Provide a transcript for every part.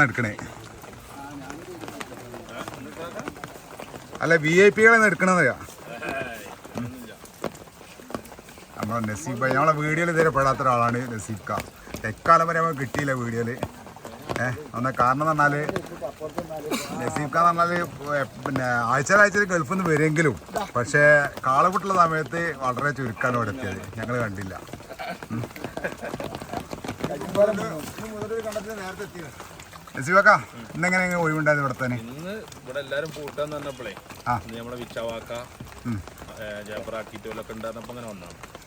എടുക്കണേ അല്ല V I പികളെ എടുക്കണമെന്നറിയാ നമ്മളെ നസീബ് ഞങ്ങളെ വീഡിയോയിൽ ഇതുവരെ പെടാത്ത ഒരാളാണ് നസീബ് ക. എക്കാലം വരെ നമുക്ക് കിട്ടിയില്ല വീഡിയോയിൽ ഏഹ് ഒന്ന് കാരണം എന്ന് പറഞ്ഞാൽ നസീബ് ഖാൻ എന്ന് പറഞ്ഞാൽ പിന്നെ ആഴ്ചയിലാഴ്ചയിൽ ഗൾഫിൽ നിന്ന് വരുമെങ്കിലും പക്ഷേ കാളപുട്ടുള്ള സമയത്ത് വളരെ ചുരുക്കാണ് ഇവിടെ എത്തിയത്. ഞങ്ങൾ കണ്ടില്ല. ഇന്നെങ്ങനെ ഒഴിവുണ്ടായത് ഇവിടെ തന്നെ? ഇന്ന് ഇവിടെ എല്ലാരും പൂട്ടാന്ന് പറഞ്ഞപ്പോഴേ നമ്മളെ വിച്ചവാക്ക ഉം. ജയപ്രാക്കിറ്റോലൊക്കെ ഉണ്ടായിരുന്നപ്പോ അങ്ങനെ വന്നാണ്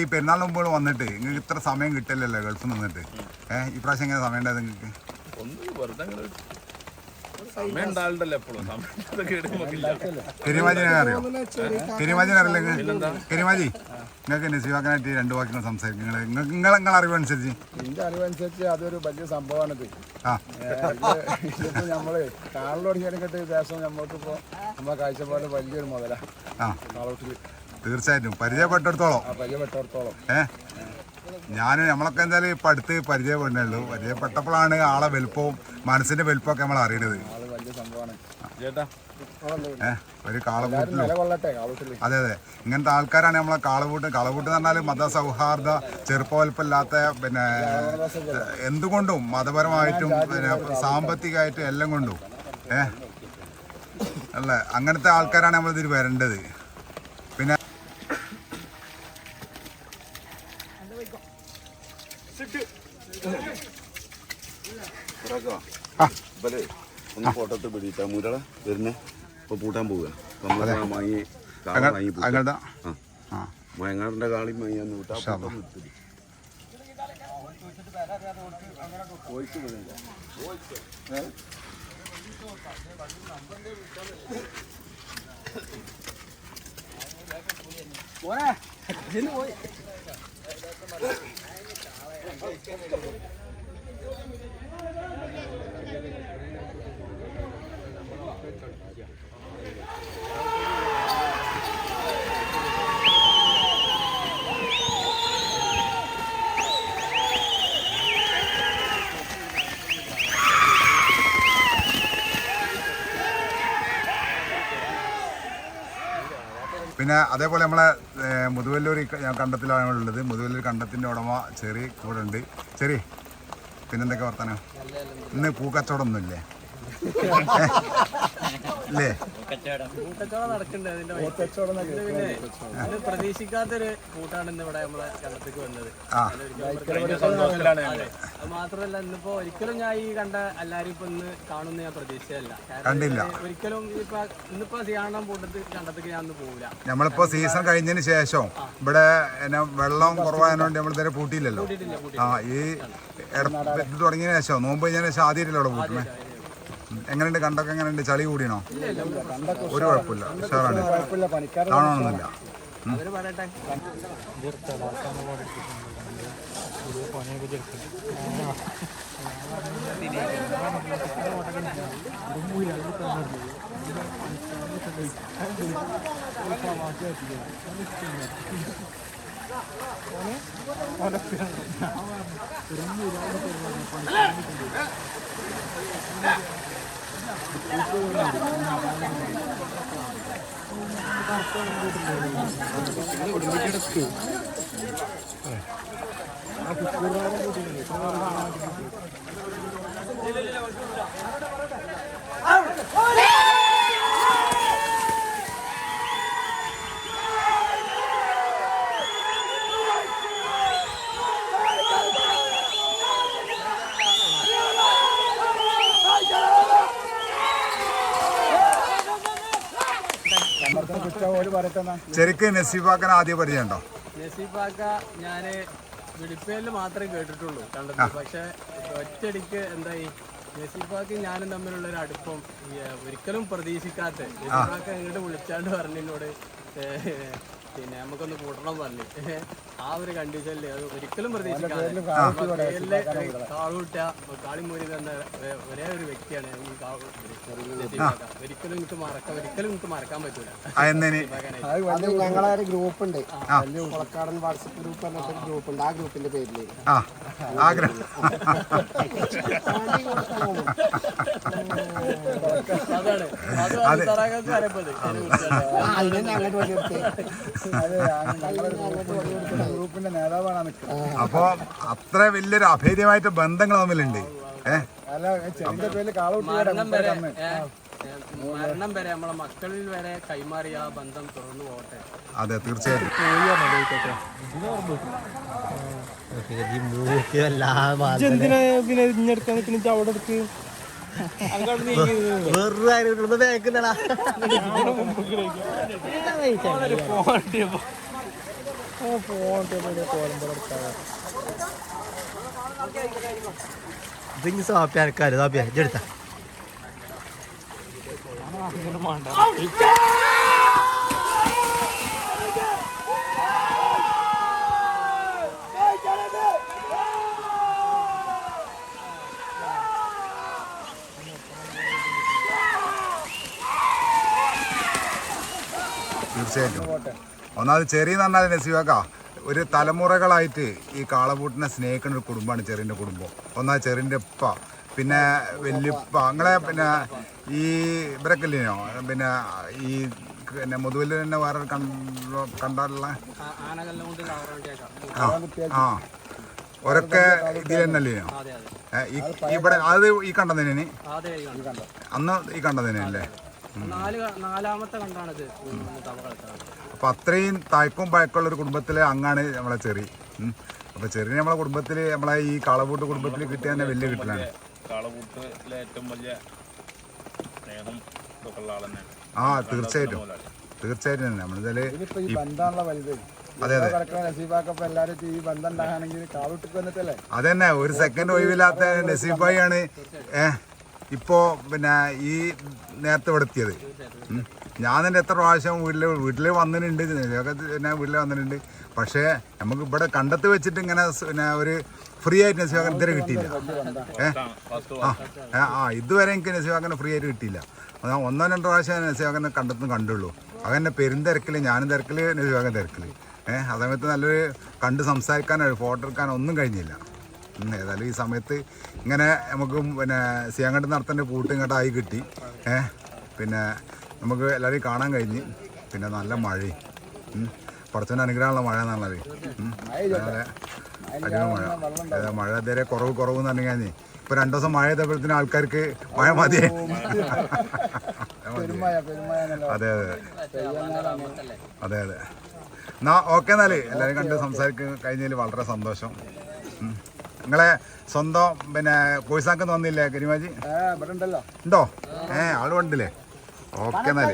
ഈ പെരുന്നാളിന് മുമ്പ് വന്നിട്ട് നിങ്ങൾക്ക് ഇത്ര സമയം കിട്ടില്ലല്ലോ ഗൾഫിൽ നിന്നിട്ട് ഏഹ് ഈ പ്രാവശ്യം എങ്ങനെ സമയം ഉണ്ടായത് നിങ്ങൾക്ക്? അറിയോ? അറിയില്ല കരിമാജി നിങ്ങൾക്ക് നസീവാക്കാനായിട്ട് രണ്ട് വാക്കിനും സംസാരിക്കും. നിങ്ങൾ നിങ്ങൾ നിങ്ങൾ അറിവനുസരിച്ച് എന്റെ അറിവനുസരിച്ച് അതൊരു വലിയ സംഭവമാണിത് ആ. ഇതിപ്പോ നമ്മൾ കാളിലൊടിക്കാനൊക്കെ ദേശം നമ്മൾക്കിപ്പോ നമ്മളെ കാഴ്ചപ്പാട് വലിയൊരു മുതലാ. തീർച്ചയായിട്ടും. പരിചയപ്പെട്ടിടത്തോളം. പരിചയപ്പെട്ടോടത്തോളം. ഏ? ഞാൻ നമ്മളൊക്കെ എന്തായാലും ഇപ്പം അടുത്ത് പരിചയപ്പെടുന്നുള്ളൂ പരിചയപ്പെട്ടപ്പോഴാണ് ആളെ വലുപ്പവും മനസ്സിന്റെ വലുപ്പമൊക്കെ നമ്മൾ അറിയണത്. ആൾ വലിയ സംഭവമാണ്. ചേട്ടാ. ഏ? ഒരു കാളപൂട്ടിലും അതെ അതെ. ഇങ്ങനത്തെ ആൾക്കാരാണ് നമ്മളെ കാളപൂട്ട് കാളപൂട്ട് എന്ന് പറഞ്ഞാൽ മതസൗഹാർദ്ദ ചെറുപ്പവൽപ്പില്ലാത്ത പിന്നെ എന്തുകൊണ്ടും മതപരമായിട്ടും പിന്നെ സാമ്പത്തികമായിട്ടും എല്ലാം കൊണ്ടും. ഏ? അല്ലേ? അങ്ങനത്തെ ആൾക്കാരാണ് നമ്മളിതിൽ വരേണ്ടത്. എടുത്ത് പിടിയിട്ടാ മുരള വരുന്നേ. ഇപ്പൊ പൂട്ടാൻ പോവുക. നമ്മളെ വാങ്ങി കാള വാങ്ങി മയ്യാന്ന് വിട്ടാ അല്ലാ. പിന്നെ അതേപോലെ നമ്മളെ മുതുവല്ലൂർ കണ്ടത്തിലാണ് ഉള്ളത്. മുതുവല്ലൂർ കണ്ടത്തിന്റെ ഉടമ ചെറിയ കൂടെ ഉണ്ട്. ചെറി പിന്നെന്തൊക്കെ വർത്തനം? ഇന്ന് പൂക്കച്ചവടം ഇത് പ്രതീക്ഷിക്കാത്തൊരു കൂട്ടാണ് ഇന്ന് ഇവിടെ നമ്മളെ കണ്ടത്തേക്ക് വന്നത്. മാത്രമല്ല ഇന്നിപ്പോ ഒരിക്കലും ഞാൻ ഈ കണ്ട എല്ലാരും ഇപ്പൊ ഇന്ന് കാണുന്ന ഞാൻ പ്രതീക്ഷയല്ല കണ്ടില്ല. ഒരിക്കലും ഇപ്പൊ ഇന്നിപ്പോ സിയാണം കൂട്ടത്തിൽ കണ്ടത്തേക്ക് ഞാൻ ഒന്ന് പോവില്ല. നമ്മളിപ്പോ സീസൺ കഴിഞ്ഞതിന് ശേഷം ഇവിടെ എന്നാ വെള്ളം കുറവായതുകൊണ്ട് നമ്മൾ ഇതുവരെ പൂട്ടിയില്ലല്ലോ. ആ ഈ തുടങ്ങിയതിന് ശേഷം നോമ്പ് കഴിഞ്ഞതിന് ശേഷം ആദ്യമായിട്ടല്ലോ ഇവിടെ പൂട്ടണേ എങ്ങനെയുണ്ട് കണ്ടൊക്കെ എങ്ങനെയുണ്ട്? ചളി കൂടിയണോ? ഒരു കുഴപ്പമില്ല. ഉഷാറാണ്. കാണണമെന്നില്ല Yeah. ആ ശരിക്ക് നസീബാക്കൻ ആദ്യം പരിചയമുണ്ടോ? നസീഫാക്ക ഞാൻ വിളിപ്പേരിൽ മാത്രമേ കേട്ടിട്ടുള്ളൂ കണ്ടത്. പക്ഷെ ഒറ്റയടിക്ക് എന്തായി? നസീഫാക്ക് ഞാനും തമ്മിലുള്ള ഒരു അടുപ്പം ഒരിക്കലും പ്രതീക്ഷിക്കാത്ത. നസീഫാക്ക ഇങ്ങോട്ട് വിളിച്ചാണ്ട് പറഞ്ഞു എന്നോട് ഏ, പിന്നെ നമുക്കൊന്ന് കൂട്ടണം പറഞ്ഞു ആ ഒരു കണ്ടീഷനിൽ അത് ഒരിക്കലും പ്രതീക്ഷിക്കാതെ കാളൂട്ട കാളിമൂരി എന്ന ഒരേ ഒരു വ്യക്തിയാണ് ഈ ഒരിക്കലും എനിക്ക് മറക്കാൻ ഒരിക്കലും എനിക്ക് മറക്കാൻ പറ്റൂല. ആ എന്നതിന് അത് ഞങ്ങളെ ഒരു ഗ്രൂപ്പ് ഉണ്ട് കൊളക്കാടൻ വാട്സപ്പ് ഗ്രൂപ്പ് പറഞ്ഞിട്ട് ഗ്രൂപ്പ് ഉണ്ട് ആ ഗ്രൂപ്പിന്റെ പേരിൽ. അതാണ്. അത്. തറാകത്ത് അപ്പോ അത്ര വലിയൊരു അഭേദ്യമായിട്ട് ബന്ധങ്ങൾ തമ്മിലുണ്ട് ഏഹ് മരണം വരെ നമ്മളെ മക്കളിൽ വരെ കൈമാറിയ ആ ബന്ധം പോകട്ടെ. അതെ തീർച്ചയായിട്ടും. ഇതിന് സാപ്പി ആൾക്കാര് സാപ്പിയ ഇതെടുത്ത തീർച്ചയായിട്ടും. ഒന്നാമത് ചെറിയ എന്ന് പറഞ്ഞാൽ നസീബാക്ക ഒരു തലമുറകളായിട്ട് ഈ കാളപൂട്ടിനെ സ്നേഹിക്കുന്ന ഒരു കുടുംബമാണ് ചെറിയന്റെ കുടുംബം. ഒന്നാമത് ചെറിയന്റെ ഉപ്പ പിന്നെ വല്യപ്പ അങ്ങനെ പിന്നെ ഈ ഇവരൊക്കെ പിന്നെ ഈ പിന്നെ മുതുവല്ലി തന്നെ വേറെ കണ്ട കണ്ടാലുള്ള? ആ- ഒരൊക്കെ ഇതിൽ തന്നെ അതെ അതെ. ഈ- ഇവിടെ അത് ഈ കണ്ടതിന് അന്ന് ഈ കണ്ടതിന് അല്ലേ നാല് നാലാമത്തെ കണ്ടാണിത്. അപ്പൊ അത്രയും തായ്ക്കും പഴക്കമുള്ള ഒരു കുടുംബത്തിലെ അങ്ങാണ് നമ്മളെ ചെറി. അപ്പൊ ചെറിയ നമ്മളെ കുടുംബത്തിൽ നമ്മളെ ഈ കാളപൂട്ട് കുടുംബത്തിൽ കിട്ടിയ തന്നെ വലിയ കിട്ടലാണ് ഏറ്റവും വലിയ സ്നേഹം ആ തീർച്ചയായിട്ടും. തീർച്ചയായിട്ടും തന്നെ. നമ്മളിതാൽ ഈ ബന്ധമാണല്ലോ വലുത്. അതെ അതെ. അതന്നെ ഒരു സെക്കൻഡ് ഒഴിവില്ലാത്ത നസീബായി ആണ് ഏ ഇപ്പോ പിന്നെ ഈ നേരത്തെ വെടുത്തിയത് ഞാൻ തന്നെ എത്ര പ്രാവശ്യം വീട്ടിൽ വീട്ടിൽ വന്നിട്ടുണ്ട്. പിന്നെ വീട്ടിൽ വന്നിട്ടുണ്ട്. പക്ഷേ നമുക്ക് ഇവിടെ കണ്ടത്ത് വെച്ചിട്ട് ഇങ്ങനെ പിന്നെ ഒരു ഫ്രീ ആയിട്ട് നസീബാക്കൻ ഇതുവരെ കിട്ടിയില്ല. ഏ? ആ ഇതുവരെ എനിക്ക് നസീബാക്കനെ ഫ്രീ ആയിട്ട് കിട്ടിയില്ല. അതാ ഒന്നോ രണ്ടോ പ്രാവശ്യം നസീബാക്കനെ കണ്ടെത്തും കണ്ടുള്ളൂ. അതന്നെ പെരുന്തിരക്കിൽ ഞാനും തിരക്കിൽ നസീബാക്കൻ തിരക്കിൽ ഏഹ് ആ സമയത്ത് നല്ലൊരു കണ്ട് സംസാരിക്കാനോ ഫോട്ടോ എടുക്കാനോ ഒന്നും കഴിഞ്ഞില്ല. ഏതായാലും ഈ സമയത്ത് ഇങ്ങനെ നമുക്ക് പിന്നെ സിയാങ്കട്ട് നടത്തേണ്ട കൂട്ട് ഇങ്ങോട്ടായി കിട്ടി. ഏഹ് പിന്നെ നമുക്ക് എല്ലാവരെയും കാണാൻ കഴിഞ്ഞ്. പിന്നെ നല്ല മഴയും. പുറത്തുനിന്ന് അനുഗ്രഹമുള്ള മഴ എന്നുള്ളത്. അതെ മഴ. ഏതാ മഴ ഇതുവരെ കുറവ് കുറവ് എന്ന് പറഞ്ഞു കഴിഞ്ഞാൽ ഇപ്പൊ രണ്ടു ദിവസം മഴ എത്തപ്പോഴത്തേനും ആൾക്കാർക്ക് മഴ മതിയേ എന്നല്ല അതെ അതെ. അതെ അതെ. എന്നാ ഓക്കെ എന്നാൽ. എല്ലാവരും കണ്ട് സംസാരിക്കാൻ കഴിഞ്ഞതിൽ വളരെ സന്തോഷം. നിങ്ങളെ സ്വന്തം പിന്നെ കോഴിസാക്ക് വന്നില്ലേ കരിമാജി ഉണ്ടോ? ഏ ആൾ കണ്ടില്ലേ ഓക്കെ എന്നാൽ.